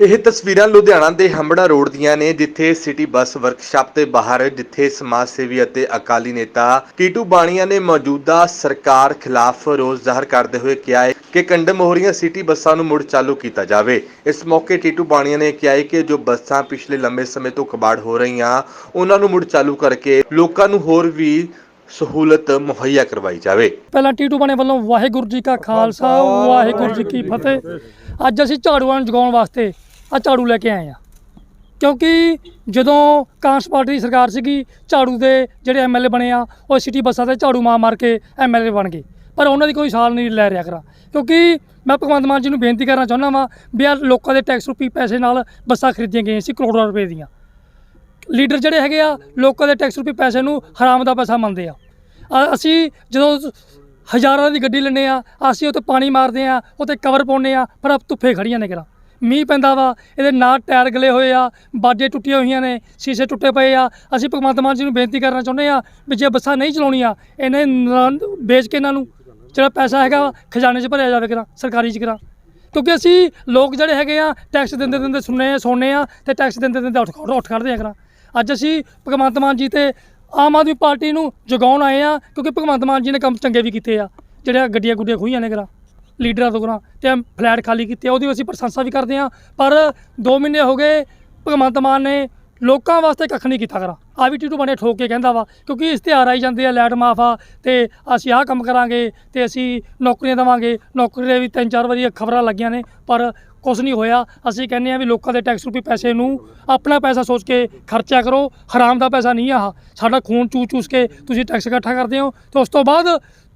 ਇਹ ਤਸਵੀਰਾਂ ਲੁਧਿਆਣਾ ਦੇ ਹੰਬੜਾ ਰੋਡ ਦੀਆਂ ਨੇ ਜਿੱਥੇ ਸਿਟੀ ਬੱਸ ਵਰਕਸ਼ਾਪ ਦੇ ਬਾਹਰ ਜਿੱਥੇ ਸਮਾਜ ਸੇਵੀ ਅਤੇ ਅਕਾਲੀ ਨੇਤਾ ਟੀਟੂ ਬਾਣੀਆਂ ਨੇ ਮੌਜੂਦਾ ਸਰਕਾਰ ਖਿਲਾਫ ਰੋਸ ਜ਼ਾਹਰ ਕਰਦੇ ਹੋਏ ਕਿਹਾ ਹੈ ਕਿ ਕੰਡਮ ਹੋ ਰਹੀਆਂ ਸਿਟੀ ਬੱਸਾਂ ਨੂੰ ਮੁੜ ਚਾਲੂ ਕੀਤਾ ਜਾਵੇ। ਇਸ ਮੌਕੇ ਟੀਟੂ ਬਾਣੀਆਂ ਨੇ ਕਿਹਾ ਹੈ ਕਿ ਜੋ ਬੱਸਾਂ ਪਿਛਲੇ ਲੰਬੇ ਸਮੇਂ ਤੋਂ ਕਬਾੜ ਹੋ ਰਹੀਆਂ ਉਹਨਾਂ ਨੂੰ ਮੁੜ ਚਾਲੂ ਕਰਕੇ ਲੋਕਾਂ ਨੂੰ ਹੋਰ ਵੀ ਸਹੂਲਤ ਮੁਹੱਈਆ ਕਰਵਾਈ ਜਾਵੇ। ਪਹਿਲਾਂ ਟੀਟੂ ਬਣੇ ਵੱਲੋਂ ਵਾਹਿਗੁਰੂ ਜੀ ਕਾ ਖਾਲਸਾ ਵਾਹਿਗੁਰੂ ਜੀ ਕੀ ਫਤਿਹ। ਅੱਜ ਅਸੀਂ ਝਾੜੂਆਂ ਨੂੰ ਜਗਾਉਣ ਵਾਸਤੇ ਆ ਝਾੜੂ ਲੈ ਕੇ ਆਏ ਆ। ਕਿਉਂਕਿ ਜਦੋਂ ਕਾਂਗਰਸ ਪਾਰਟੀ ਦੀ ਸਰਕਾਰ ਸੀਗੀ, ਝਾੜੂ ਦੇ ਜਿਹੜੇ ਐਮਐਲਏ ਬਣੇ ਆ, ਉਹ ਸਿਟੀ ਬੱਸਾਂ ਤੇ ਝਾੜੂ ਮਾਰ ਮਾਰ ਕੇ ਐਮਐਲਏ ਬਣ ਗਏ। ਪਰ ਉਹਨਾਂ ਦੀ ਕੋਈ ਸਾਲ ਨਹੀਂ ਲੈ ਰਿਹਾ ਕਰਾਂ। ਕਿਉਂਕਿ ਮੈਂ ਭਗਵੰਤ ਮਾਨ ਜੀ ਨੂੰ ਬੇਨਤੀ ਕਰਨਾ ਚਾਹੁੰਦਾ ਵਾਂ ਵੀ ਆਹ ਲੋਕਾਂ ਦੇ ਟੈਕਸ ਰੂਪੀ ਪੈਸੇ ਨਾਲ ਬੱਸਾਂ ਖਰੀਦੀਆਂ ਗਈਆਂ ਸੀ ਕਰੋੜਾਂ ਰੁਪਏ ਦੀਆਂ। ਲੀਡਰ ਜਿਹੜੇ ਹੈਗੇ ਆ, ਲੋਕਾਂ ਦੇ ਟੈਕਸ ਰੁਪਏ ਪੈਸੇ ਨੂੰ ਹਰਾਮ ਦਾ ਪੈਸਾ ਮੰਨਦੇ ਆ। ਅਸੀਂ ਜਦੋਂ ਹਜ਼ਾਰਾਂ ਦੀ ਗੱਡੀ ਲੈਂਦੇ ਆ, ਅਸੀਂ ਉੱਤੇ ਪਾਣੀ ਮਾਰਦੇ ਆ ਉੱਤੇ ਕਵਰ ਪਾਉਂਦੇ ਆ ਪਰ ਆਪ ਧੁੱਪੇ ਖੜੀਆਂ ਨੇ ਕਰਾਂ। ਮੀਂਹ ਪੈਂਦਾ ਵਾ ਇਹਦੇ ਨਾਲ ਟਾਇਰ ਗਲੇ ਹੋਏ ਆ ਬਾਜੇ ਟੁੱਟੀਆਂ ਹੋਈਆਂ ਨੇ ਸ਼ੀਸ਼ੇ ਟੁੱਟੇ ਪਏ ਆ। ਅਸੀਂ ਭਗਵੰਤ ਮਾਨ ਜੀ ਨੂੰ ਬੇਨਤੀ ਕਰਨਾ ਚਾਹੁੰਦੇ ਆ ਵੀ ਜੇ ਬੱਸਾਂ ਨਹੀਂ ਚਲਾਉਣੀਆਂ ਇਹਨੇ ਨਾਂ- ਵੇਚ ਕੇ ਇਹਨਾਂ ਨੂੰ ਜਿਹੜਾ ਪੈਸਾ ਹੈਗਾ ਵਾ, ਖਜ਼ਾਨੇ 'ਚ ਭਰਿਆ ਜਾਵੇ ਕਰਾਂ ਸਰਕਾਰੀ 'ਚ ਕਰਾਂ। ਕਿਉਂਕਿ ਅਸੀਂ ਲੋਕ ਜਿਹੜੇ ਹੈਗੇ ਆ ਟੈਕਸ ਦਿੰਦੇ ਦਿੰਦੇ ਸੁਣਨੇ ਆ ਸੋਨੇ ਆ ਤੇ ਟੈਕਸ ਦਿੰਦੇ ਦਿੰਦੇ ਉੱਠ ਉੱਠ ਖੜਦੇ ਆ ਕਰਾਂ। ਅੱਜ ਅਸੀਂ ਭਗਵੰਤ ਮਾਨ ਜੀ ਤੇ ਆਮ ਆਦਮੀ ਪਾਰਟੀ ਨੂੰ ਜਗਾਉਣ ਆਏ ਆ ਕਿਉਂਕਿ ਭਗਵੰਤ ਮਾਨ ਜੀ ਨੇ ਕੰਮ ਚੰਗੇ ਵੀ ਕੀਤੇ ਆ ਜਿਹੜੀਆਂ ਗੱਡੀਆਂ ਗੁੱਡੀਆਂ ਖੋਹੀਆਂ ਨੇ ਕਰਾਂ। ਲੀਡਰਾਂ ਤੋਂ ਕਰਾਂ ਤੇ ਫਲੈਟ ਖਾਲੀ ਕੀਤੇ ਉਹਦੀ ਅਸੀਂ ਪ੍ਰਸ਼ੰਸਾ ਵੀ ਕਰਦੇ ਹਾਂ ਪਰ 2 ਮਹੀਨੇ ਹੋ ਗਏ, ਭਗਵੰਤ ਮਾਨ ਨੇ ਲੋਕਾਂ ਵਾਸਤੇ ਕੱਖ ਨਹੀਂ ਕੀਤਾ ਕਰਾਂ। ਆ ਵੀ ਟੀਟੂ ਬਣੇ ਠੋਕ ਕੇ ਕਹਿੰਦਾ ਵਾ, ਕਿਉਂਕਿ ਇਸ਼ਤਿਹਾਰ ਆਈ ਜਾਂਦੇ ਆ, ਲੈਟ ਮਾਫ ਆ, ਤੇ ਅਸੀਂ ਆਹ ਕੰਮ ਕਰਾਂਗੇ, ਤੇ ਅਸੀਂ ਨੌਕਰੀਆਂ ਦੇਵਾਂਗੇ। ਨੌਕਰੀ ਦੇ ਵੀ ਤਿੰਨ ਚਾਰ ਵਾਰੀ ਖਬਰਾਂ ਲੱਗੀਆਂ ਨੇ, ਪਰ ਕੁਝ ਨਹੀਂ ਹੋਇਆ। ਅਸੀਂ ਕਹਿੰਦੇ ਆ ਵੀ ਲੋਕਾਂ ਦੇ ਟੈਕਸ ਰੂਪੀ ਪੈਸੇ ਨੂੰ ਆਪਣਾ ਪੈਸਾ ਸੋਚ ਕੇ ਖਰਚਾ ਕਰੋ, ਹਰਾਮ ਦਾ ਪੈਸਾ ਨਹੀਂ ਆਹ। ਸਾਡਾ ਖੂਨ ਚੂਸ ਚੂਸ ਕੇ ਤੁਸੀਂ ਟੈਕਸ ਇਕੱਠਾ ਕਰਦੇ ਹੋ, ਤੇ ਉਸ ਤੋਂ ਬਾਅਦ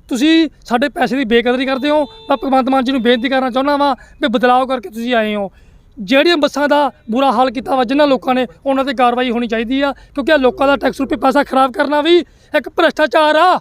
ਤੁਸੀਂ ਸਾਡੇ ਪੈਸੇ ਦੀ ਬੇਕਦਰੀ ਕਰਦੇ ਹੋ, ਮੈਂ ਭਗਵੰਤ ਮਾਨ ਜੀ ਨੂੰ ਬੇਨਤੀ ਕਰਨਾ ਚਾਹੁੰਦਾ ਵਾਂ ਵੀ ਬਦਲਾਅ ਕਰਕੇ ਤੁਸੀਂ ਆਏ ਹੋ। ਜਿਹੜੀਆਂ ਬੱਸਾਂ ਦਾ ਬੁਰਾ ਹਾਲ ਕੀਤਾ ਵਾ, ਜਿਨ੍ਹਾਂ ਲੋਕਾਂ ਨੇ ਉਹਨਾਂ ਤੇ ਕਾਰਵਾਈ ਹੋਣੀ ਚਾਹੀਦੀ ਆ, ਕਿਉਂਕਿ ਇਹ ਲੋਕਾਂ ਦਾ ਟੈਕਸ ਰੁਪਏ ਪੈਸਾ ਖਰਾਬ ਕਰਨਾ ਵੀ ਇੱਕ ਭ੍ਰਿਸ਼ਟਾਚਾਰ ਆ।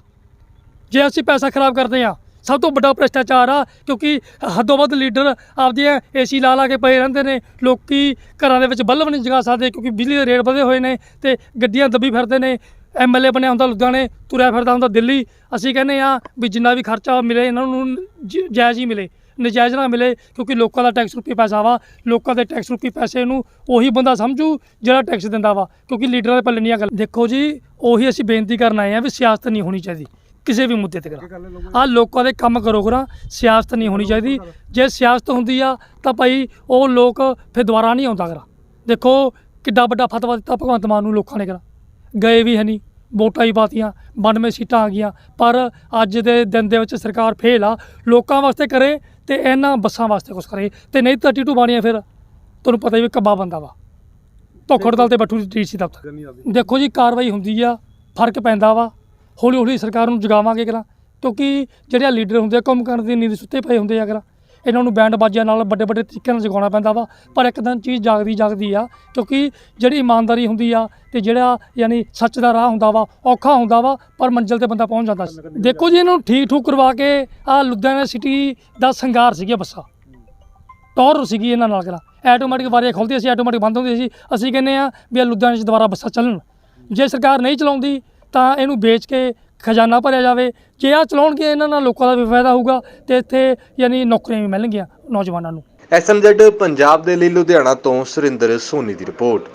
ਜੇ ਅਸੀਂ ਪੈਸਾ ਖਰਾਬ ਕਰਦੇ ਆ ਸਭ ਤੋਂ ਵੱਡਾ ਭ੍ਰਿਸ਼ਟਾਚਾਰ ਆ, ਕਿਉਂਕਿ ਹੱਦੋਂ ਵੱਧ ਲੀਡਰ ਆਪਦੀਆਂ ਏਸੀ ਲਾ ਲਾ ਕੇ ਪਏ ਰਹਿੰਦੇ ਨੇ, ਲੋਕੀ ਘਰਾਂ ਦੇ ਵਿੱਚ ਬੱਲਬ ਨਹੀਂ ਜਗਾ ਸਕਦੇ, ਕਿਉਂਕਿ ਬਿਜਲੀ ਦੇ ਰੇਟ ਵਧੇ ਹੋਏ ਨੇ ਤੇ ਗੱਡੀਆਂ ਦੱਬੀ ਫਿਰਦੇ ਨੇ। ਐਮਐਲਏ ਬਣਿਆ ਹੁੰਦਾ ਲੁਧਿਆਣੇ, ਤੁਰਿਆ ਫਿਰਦਾ ਹੁੰਦਾ ਦਿੱਲੀ। ਅਸੀਂ ਕਹਿੰਦੇ ਆ ਵੀ ਜਿੰਨਾ ਵੀ ਖਰਚਾ ਮਿਲੇ, ਇਹਨਾਂ ਨੂੰ ਜ- ਜਾਇਜ਼ ਹੀ ਮਿਲੇ। ਨਜਾਇਜ਼ ਨਾ ਮਿਲੇ, ਕਿਉਂਕਿ ਲੋਕਾਂ ਦਾ ਟੈਕਸ ਰੂਪੀ ਪੈਸਾ ਵਾ। ਲੋਕਾਂ ਦੇ ਟੈਕਸ ਰੂਪੀ ਪੈਸੇ ਨੂੰ ਉਹੀ ਬੰਦਾ ਸਮਝੂ, ਜਿਹੜਾ ਟੈਕਸ ਦਿੰਦਾ ਵਾ। ਕਿਉਂਕਿ ਲੀਡਰਾਂ ਦੇ ਪੱਲੇ ਨਹੀਂ ਆ ਗੱਲ। ਦੇਖੋ ਜੀ, ਉਹੀ ਅਸੀਂ ਬੇਨਤੀ ਕਰਨ ਆਏ ਆ ਵੀ ਸਿਆਸਤ ਨਹੀਂ ਹੋਣੀ ਚਾਹੀਦੀ। ਕਿਸੇ ਵੀ ਮੁੱਦੇ ਤੇ ਕਰਾਂ। ਆ ਲੋਕਾਂ ਦੇ ਕੰਮ ਕਰੋ ਕਰਾਂ, ਸਿਆਸਤ ਨਹੀਂ ਹੋਣੀ ਚਾਹੀਦੀ। ਜੇ ਸਿਆਸਤ ਹੁੰਦੀ ਆ, ਤਾਂ ਭਾਈ ਉਹ ਲੋਕ ਫਿਰ ਦੁਬਾਰਾ ਨਹੀਂ ਆਉਂਦਾ ਕਰਾਂ। ਦੇਖੋ ਕਿੱਡਾ ਵੱਡਾ ਫਤਵਾ ਦਿੱਤਾ ਭਗਵੰਤ ਮਾਨ ਨੂੰ ਲੋਕਾਂ ਨੇ ਕਰਾਂ। ਗਏ ਵੀ ਹੈ ਨਹੀਂ। ਵੋਟਾਂ ਹੀ ਪਾਤੀਆਂ 92 ਸੀਟਾਂ ਆ ਗਈਆਂ। ਪਰ ਅੱਜ ਦੇ ਦਿਨ ਦੇ ਵਿੱਚ ਸਰਕਾਰ ਫੇਲ ਆ। ਲੋਕਾਂ ਵਾਸਤੇ ਕਰੇ ਤੇ ਇਹਨਾਂ ਬੱਸਾਂ ਵਾਸਤੇ ਕੁਛ ਕਰੇ। ਤੇ ਨਹੀਂ ਤਾਂ ਟੀਟੂ ਬਾਣੀਆਂ ਫਿਰ। ਤੁਹਾਨੂੰ ਪਤਾ ਹੀ ਵੀ ਕੱਬਾ ਬੰਦਾ ਵਾ। ਧੋਖੜ ਦਲ ਤੇ ਬੱਠੂ ਦੀ ਡੀਸੀ ਦਫ਼ਤਰ। ਦੇਖੋ ਜੀ ਕਾਰਵਾਈ ਹੁੰਦੀ ਆ ਫ਼ਰਕ ਪੈਂਦਾ ਵਾ। ਹੌਲੀ ਹੌਲੀ ਸਰਕਾਰ ਨੂੰ ਜਗਾਵਾਂਗੇ ਕਰਾਂ ਕਿਉਂਕਿ ਜਿਹੜੇ ਲੀਡਰ ਹੁੰਦੇ ਆ ਕੰਮ ਕਰਨ ਦੀ ਨੀਂਦ ਸੁੱਤੇ ਪਏ ਹੁੰਦੇ ਆ ਕਰਾਂ ਇਹਨਾਂ ਨੂੰ ਬੈਂਡ ਬਾਜਿਆਂ ਨਾਲ ਵੱਡੇ ਵੱਡੇ ਤਰੀਕੇ ਨਾਲ ਜਗਾਉਣਾ ਪੈਂਦਾ ਵਾ। ਪਰ ਇੱਕ ਦਿਨ ਚੀਜ਼ ਜਾਗਦੀ ਜਾਗਦੀ ਆ, ਕਿਉਂਕਿ ਜਿਹੜੀ ਇਮਾਨਦਾਰੀ ਹੁੰਦੀ ਆ ਤੇ ਜਿਹੜਾ ਯਾਨੀ ਸੱਚ ਦਾ ਰਾਹ ਹੁੰਦਾ ਵਾ, ਔਖਾ ਹੁੰਦਾ ਵਾ, ਪਰ ਮੰਜ਼ਿਲ ਤੇ ਬੰਦਾ ਪਹੁੰਚ ਜਾਂਦਾ ਦੇਖੋ ਜੀ, ਇਹਨਾਂ ਨੂੰ ਠੀਕ ਠੂਕ ਕਰਵਾ ਕੇ ਆ ਲੁਧਿਆਣਾ ਸਿਟੀ ਦਾ ਸੰਗਾਰ ਸੀਗੀਆਂ ਬੱਸਾਂ। ਟੌਰ ਸੀਗੀ ਇਹਨਾਂ ਨਾਲ ਕਰਾ। ਆਟੋਮੈਟਿਕ ਵਾਰੀਆਂ ਖੁੱਲਦੀਆਂ ਸੀ ਆਟੋਮੈਟਿਕ ਬੰਦ ਹੁੰਦੀਆਂ ਸੀ। ਅਸੀਂ ਕਹਿੰਦੇ ਆ ਵੀ ਇਹ ਲੁਧਿਆਣੇ 'ਚ ਦੁਬਾਰਾ ਬੱਸਾਂ ਚੱਲਣ। ਜੇ ਸਰਕਾਰ ਨਹੀਂ ਚਲਾਉਂਦੀ, ਤਾਂ ਇਹਨੂੰ ਵੇਚ ਕੇ ਖਜ਼ਾਨਾ ਭਰਿਆ ਜਾਵੇ, ਜੇ ਆ ਚਲਾਉਣਗੇ, ਇਹਨਾਂ ਨਾਲ ਲੋਕਾਂ ਦਾ ਵੀ ਫਾਇਦਾ ਹੋਊਗਾ ਤੇ ਇੱਥੇ ਯਾਨੀ ਨੌਕਰੀਆਂ ਵੀ ਮਿਲਣਗੀਆਂ ਨੌਜਵਾਨਾਂ ਨੂੰ। ਐਸਐਮਜ਼ੈਡ ਪੰਜਾਬ ਦੇ ਲਈ ਲੁਧਿਆਣਾ ਤੋਂ ਸੁਰਿੰਦਰ ਸੋਨੀ ਦੀ ਰਿਪੋਰਟ।